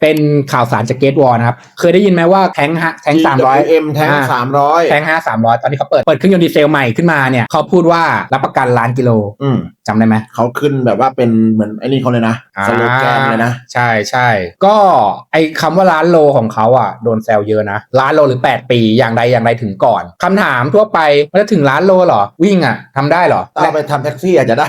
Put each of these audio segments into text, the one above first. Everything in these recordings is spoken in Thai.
เป็นข่าวสารจากเกตวอลนะครับ เคยได้ยินไหมว่าแทงค์ฮะแทงสามร้อยเอ็มแทงสามร้อยแทงห้าสามร้อยตอนที่เขาเปิดเปิดเครื่องยนต์ดีเซลใหม่ขึ้นมาเนี่ยเขาพูดว่ารับประกันล้านกิโลอืมจำได้ไหมเขาขึ้นแบบว่าเป็นเหมือนไอ้นี่เขาเลยนะสโลแกนเลยนะ ใช่ใช่ก็ไอคำว่าล้านโลของเขาอะโดนแซวเยอะนะล้านโลหรือ 8 ปีอย่างใดอย่างใดถึงก่อนคำถามทั่วไปมันจะถึงล้านโลเหรอ วิ่งอะทำได้เหรอถ้าเอาไปทำแท็กซี่อาจจะได้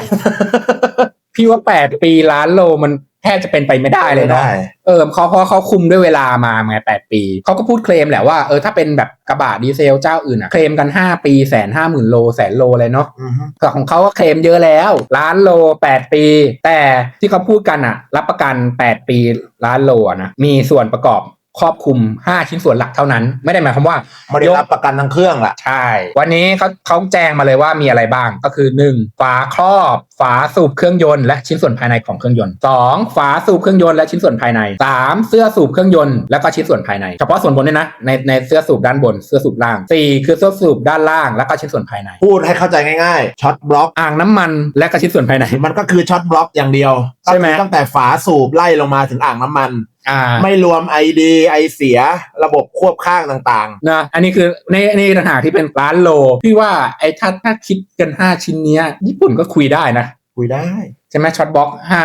พี่ว่า 8 ปีล้านโลมันแท บจะเป็นไปไม่ได้เลยเนาะได้เออเขาเพราะเขาคุมด้วยเวลามาไงแปดปี เขาก็พูดเคลมแหละว่าเออถ้าเป็นแบบกระบะดีเซลเจ้าอื่นอะเคลมกัน 5 ปีแสนห้าหมื่นโลแสนโลเลยเนาะอือฮึแต่ของเขาก็เคลมเยอะแล้ว ล้านโล 8 ปี แต่ที่เขาพูดกันอะรับประกัน 8 ปีล้านโลอะนะมีส่วนประกอบ ครอบคลุม 5 ชิ้นส่วนหลักเท่านั้น ไม่ได้หมายความว่าไม่ได้รับประกันทั้งเครื่องล่ะใช่ วันนี้เขาเขาแจ้งมาเลยว่ามีอะไรบ้างก็คือ 1. ฝาครอบฝาสูบเครื่องยนต์และชิ้นส่วนภายในของเครื่องยนต์ 2. ฝาสูบเครื่องยนต์และชิ้นส่วนภายใน 3. เสื้อสูบเครื่องยนต์และก็ชิ้นส่วนภายใน เฉพาะส่วนบนเนี่ยนะในในเสื้อสูบด้านบนเสื้อสูบล่าง 4. คือเสื้อสูบด้านล่างและก็ชิ้นส่วนภายใน พูดให้เข้าใจง่ายๆช็อตบล็อกอ่างน้ำมันและก็ชิ้นส่วนภายในมันก็คือช็อตบล็อกอย่างเดียวใช่ไหมก็คือตั้งแต่ฝาสูบไล่ลงมาถึงอ่างน้ำมัน อ่าไม่รวมไอดีไอเสียระบบควบข้างต่างนะอันนี้คือในในต่างหากที่เป็นล้านโลพี่ว่าไอ้ถ้าถ้าคิดกัน 5 ชิ้นเนี้ยญี่ปุ่นก็คุยได้นะ ๆ คุยได้ใช่ไหมช็อตบ็อกห้า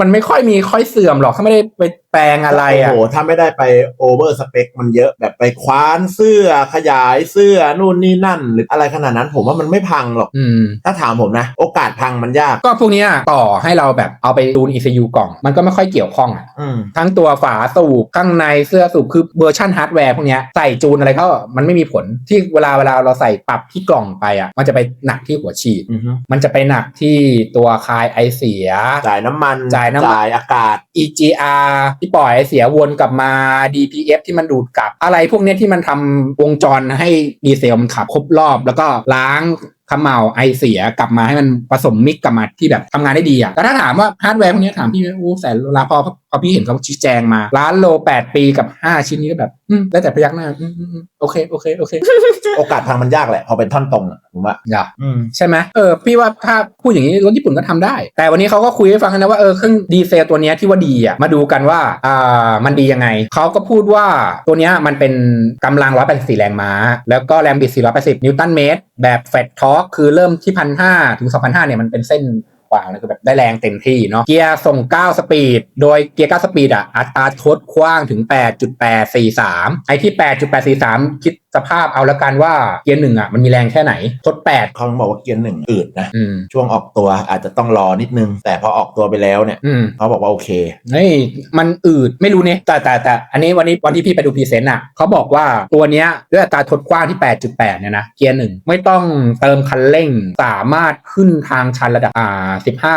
มันไม่ค่อยมีค่อยเสื่อมหรอกถ้าไม่ได้ไปแปลงอะไรโอ้อะโหถ้าไม่ได้ไปโอเวอร์สเปคมันเยอะแบบไปคว้านเสื้อขยายเสื้อนู่นนี่นั่น หรืออะไรขนาดนั้นผมว่ามันไม่พังหรอกอืมถ้าถามผมนะ โอกาสพังมันยาก ก็พวกเนี้ยต่อให้เราแบบเอาไปดูน ECU กล่อง มันก็ไม่ค่อยเกี่ยวข้องอะอืมทั้งตัวฝาสูบข้างในเสื้อสูบคือเวอร์ชันฮาร์ดแวร์พวกเนี้ยใส่จูนอะไรเขามันไม่มีผลที่เวลาเวลาเราใส่ปรับที่กล่องไปอะมันจะไปหนักที่หัวฉีดอือฮึมันจะไปหนักที่ตัวคายไอเสีย จ่ายน้ำมันจ่ายน้ำมันจ่ายอากาศ EGR ที่ปล่อยไอเสียวนกลับมา DPF ที่มันดูดกลับ อะไรพวกเนี้ยที่มันทำวงจรให้ดีเซลมันขับครบรอบ แล้วก็ล้างขมเหลาไอเสียกลับมาให้มันผสมมิกกลับมาที่แบบทำงานได้ดีอะแต่ถ้าถามว่าฮาร์ดแวร์พวกเนี้ยถามพี่โอ้แสนเวลาพอพอพี่เห็นเขาชี้แจงมาล้านโล8ปีกับ5ชิ้นนี้ก็แบบอืมแล้วแต่พยักหน้าอืมอืมอืมโอเคโอเคโอเค โอกาสพังมันยากแหละ พอเป็นท่อนตรงอะผมว่าอย่าอืม ใช่ไหมเออพี่ว่าถ้าพูดอย่างนี้รถญี่ปุ่นก็ทำได้ แต่วันนี้เขาก็คุยให้ฟังนะว่าเออเครื่องดีเซลตัวเนี้ยที่ว่าดีอะมาดูกันว่าอ่ามันดียังไง เขาก็พูดว่าตัวเนี้ยมันเป็นกำลัง 184 แรงม้า แล้วก็แรงบิด 480 นิวตันเมตร แบบแฟตทอร์คือเริ่มที่ 1,500 ถึง 2,500 เนี่ยมันเป็นเส้น กว้างเลยคือแบบได้แรงเต็มที่เนาะเกียร์ส่ง 9 สปีด โดยเกียร์ 9 สปีดอะอัตราทดกว้างถึง 8.843 ไอที่ 8.843 คิดสภาพเอาละกันว่าเกียร์หนึ่งอะมันมีแรงแค่ไหนทด8เขาบอกว่าเกียร์หนึ่งอืดนะ อืมช่วงออกตัวอาจจะต้องรอนิดนึง แต่พอออกตัวไปแล้วเนี่ยอืมเขาบอกว่าโอเคเฮ้ยมันอืดไม่รู้เนี่ยแต่แต่แต่อันนี้วันนี้วันที่พี่ไปดูพรีเซนต์อะเขาบอกว่าตัวเนี้ยด้วยอัตราทดกว้างที่ 8.8 เนี่ยนะเกียร์หนึ่งไม่ต้องเติมคันเร่งสามารถขึ้นทางชันระดับอ่า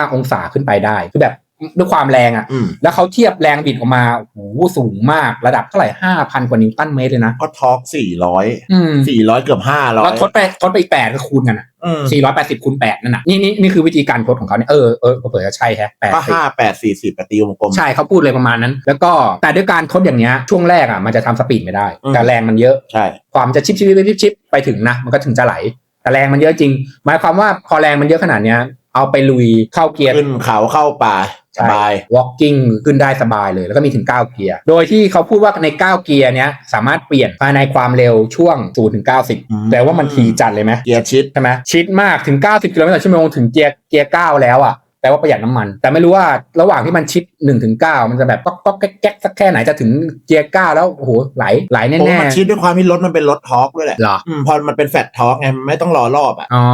15 องศาขึ้นไปได้คือแบบ ด้วยความแรงอะอืมแล้วเขาเทียบแรงบิดออกมาโอ้โหสูงมากระดับเท่าไหร่5,000กว่านิวตันเมตรเลยนะ ก็ทอร์กสี่ร้อยอืมสี่ร้อยเกือบห้าร้อยแล้วทดไปทดไปอีก8ก็คูณกันอะอืม480คูณ8นั่นน่ะนี่นี่นี่คือวิธีการทดของเขาเนี่ยเออเออเปิดจะใช่แฮะก็80ห้าแปดสี่สิบตีวงกลมใช่เขาพูดเลยประมาณนั้น แล้วก็แต่ด้วยการทดอย่างเนี้ยช่วงแรกอะมันจะทำสปีดไม่ได้อืมแต่แรงมันเยอะใช่ความจะชิปชิปชิปชิปชิปไปถึงนะมันก็ถึงจะไหลแต่แรงมันเยอะจริง หมายความว่าพอแรงมันเยอะขนาดเนี้ย เอาไปลุยเข้าเกียร์ ขึ้นเขาเข้าป่าสใช่บาย walking ขึ้นได้สบายเลยแล้วก็มีถึง 9 เกียร์ โดยที่เขาพูดว่าใน 9 เกียร์เนี้ยสามารถเปลี่ยนภายในความเร็วช่วง0ถึงอืม90 แต่ว่ามันทีจัดเลยไหมเกียร์ชิดใช่ไหมชิดมากถึง 90กิโลเมตรต่อชั่วโมงถึงเกียร์เกียร์9แล้วอะ แปลว่าประหยัดน้ำมัน แต่ไม่รู้ว่าระหว่างที่มันชิด1ถึง9มันจะแบบก๊อกก๊อกแก๊กแก๊กสักแค่ไหนจะถึงเกียร์9แล้วโอ้โหไหลไหลผมแน่ว่ามันชิดด้วยความที่รถมันเป็นรถทอร์กด้วยแหละๆเหรออืมพอมันเป็นแฟตทอร์กไงมันไม่ต้องรอรอบอะอ๋อ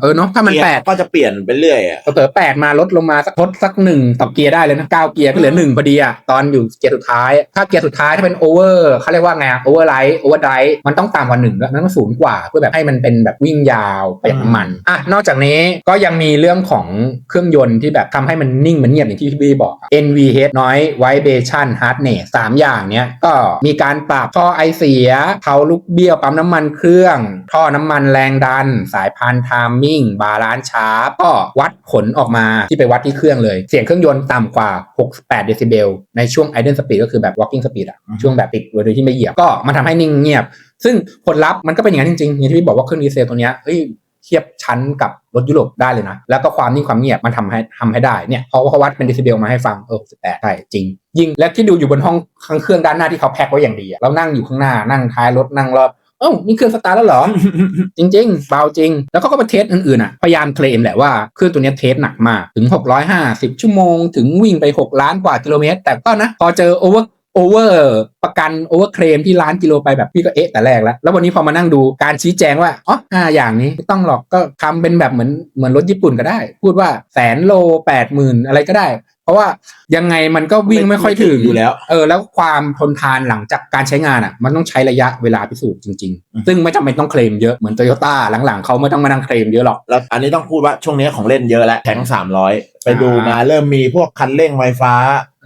เออเนาะถ้ามันเกียร์แปดก็จะเปลี่ยนไปเรื่อยอะเผลอๆแปดมาลดลงมาสักทดสักหนึ่งต่อเกียร์ได้เลยนะเก้าเกียร์ก็เหลือหนึ่งพอดีอะตอนอยู่เกียร์สุดท้ายถ้าเกียร์สุดท้ายถ้าเป็นโอเวอร์เขาเรียกว่าไงโอเวอร์ไลท์โอเวอร์ไดมันต้องต่ำกว่าหนึ่งแล้วมันต้องสูงกว่าเพื่อแบบให้มันเป็นแบบวิ่งยาวประหยัดน้ำมันอะนอกจากนี้ก็ยังมีเรื่องของเครื่องยนต์ที่แบบทำให้มันนิ่งเหมันเงียบอย่างที่พี่บี้บอก NVH น้อย Vibration Hardness สามอย่างเนี้ยก็มีการปรับท่อไอเสียเผาลูกเบี้ยวปั๊มน้ำมันเครื่อง ท่อน้ำมันแรงดัน สายพานทามมิ่ง บาลานซ์ชาร์ปก็วัดผลออกมาที่ไปวัดที่เครื่องเลย เสียงเครื่องยนต์ต่ำกว่า 68 เดซิเบล ในช่วง idle speed ก็คือแบบ walking speed อะอืมช่วงแบบติดโดยที่ไม่เหยียบก็มันทำให้นิ่งเงียบ ซึ่งผลลัพธ์มันก็เป็นอย่างนั้นจริงๆอย่างที่พี่บอกว่าเครื่องดีเซลตัวเนี้ยเฮ้ย เทียบชั้นกับรถยุโรปได้เลยนะ แล้วก็ความนิ่งความเงียบมันทำให้ทำให้ได้เนี่ยเพราะว่าเขาวัดเป็นเดซิเบลมาให้ฟังเออ18ใช่จริง ยิ่งและที่ดูอยู่บนห้องข้างเครื่องด้านหน้าที่เขาแพ็คไว้อย่างดีอะเรานั่งอยู่ข้างหน้านั่งท้ายรถนั่งรอบเอ้านี่เครื่องสตาร์แล้วเหรอ จริง ๆ เบาจริง แล้วก็ก็มาเทสอื่นๆอะ พยายามเคลมแหละว่าเครื่องตัวนี้เทสหนักมาก ถึง 650 ชั่วโมง ถึงวิ่งไป 6 ล้านกว่ากิโลเมตร แต่ก็นะ พอเจอโอเวอร์ โอเวอร์ประกันโอเวอร์เคลมที่ล้านกิโลไปแบบพี่ก็เอ๊ะแต่แรกแล้ว แล้ววันนี้พอมานั่งดูการชี้แจงว่าอ๋อห้าอย่างนี้ไม่ต้องหรอกก็ทำเป็นแบบเหมือนเหมือนรถญี่ปุ่นก็ได้ พูดว่าแสนโลแปดหมื่นอะไรก็ได้ ราะว่ายังไงมันก็วิ่งไม่ค่อยถึงอยู่แล้ว เออแล้วความทนทานหลังจากการใช้งานอะ มันต้องใช้ระยะเวลาพิสูจน์จริงอืมๆซึ่งไม่จำเป็นต้องเคลมเยอะเหมือนโตโยต้าหลังๆเขาไม่ต้องมานั่งเคลมเยอะหรอกแล้วอันนี้ต้องพูดว่าช่วงนี้ของเล่นเยอะแล้วแทงสามร้อยไปดูอ่ามมาเริ่มมีพวกคันเร่งไฟฟ้า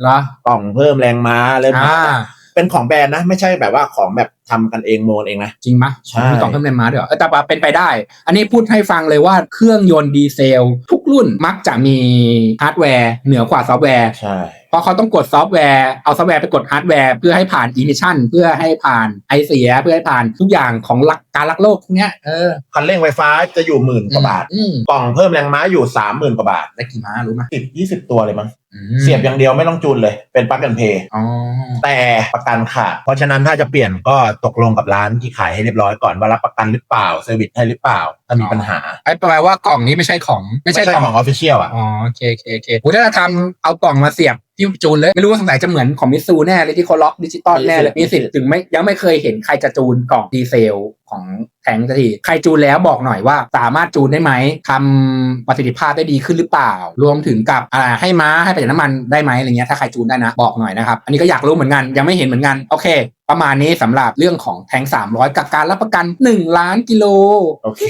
เหรอกล่องเพิ่มแรงม้าเริ่มมาอ่า เป็นของแบรนด์นะ ไม่ใช่แบบว่าของแบบทำกันเองโมนเองนะ จริงมะใช่มีกล่องเพิ่มแรงม้าด้วยเหรอเออแต่ว่าเป็นไปได้ อันนี้พูดให้ฟังเลยว่าเครื่องยนต์ดีเซล ทุกรุ่นมักจะมีฮาร์ดแวร์เหนือกว่าซอฟต์แวร์ใช่เพราะเขาต้องกดซอฟต์แวร์เอาซอฟต์แวร์ไปกดฮาร์ดแวร์เพื่อให้ผ่านอิมิชันเพื่อให้ผ่านไอเสียเพื่อให้ผ่านทุกอย่างของหลักการรักโลกพวกเนี้ยเออคันเร่งไฟฟ้าจะอยู่หมื่นกว่าบาทอืมกล่องเพิ่มแรงม้าอยู่สามหมื่นกว่าบาทได้กี่ม้ารู้ไหมสิบยี่สิบตัวเลยมั้งอืม เสียบอย่างเดียวไม่ต้องจูนเลย เป็นปลั๊กกันเพย์อ๋อแต่ประกันขาดเพราะฉะนั้นถ้าจะเปลี่ยนก็ตกลงกับร้านที่ขายให้เรียบร้อยก่อนว่ารับประกันหรือเปล่าเซอร์วิสให้หรือเปล่า ถ้ามีปัญหาไอ้แปลว่ากล่องนี้ไม่ใช่ของ ไม่ใช่ไม่ใช่กล่องของออฟฟิเชียลอะอ๋อโอเคโอเคโอเคโหถ้าจะทำเอากล่องมาเสียบ ที่จูนเลยไม่รู้ว่าสงสัยจะเหมือนของมิตซูแน่เลยที่เขาล็อกดิจิตอลแน่เลยมีมีสิสิททธิ์ธิ์ถึงไม่ยังไม่เคยเห็นใครจะจูนกล่องดีเซลของแทงสักทีใครจูนแล้วบอกหน่อยว่า สามารถจูนได้ไหมทำประสิทธิภาพได้ดีขึ้นหรือเปล่า รวมถึงกับอ่าให้ม้าให้ประหยัดน้ำมันได้ไหมอะไรเงี้ยถ้าใครจูนได้นะบอกหน่อยนะครับ อันนี้ก็อยากรู้เหมือนกันยังไม่เห็นเหมือนกันโอเค ประมาณนี้สำหรับเรื่องของแทง300 กับการรับประกัน 1 ล้านกิโลโอเค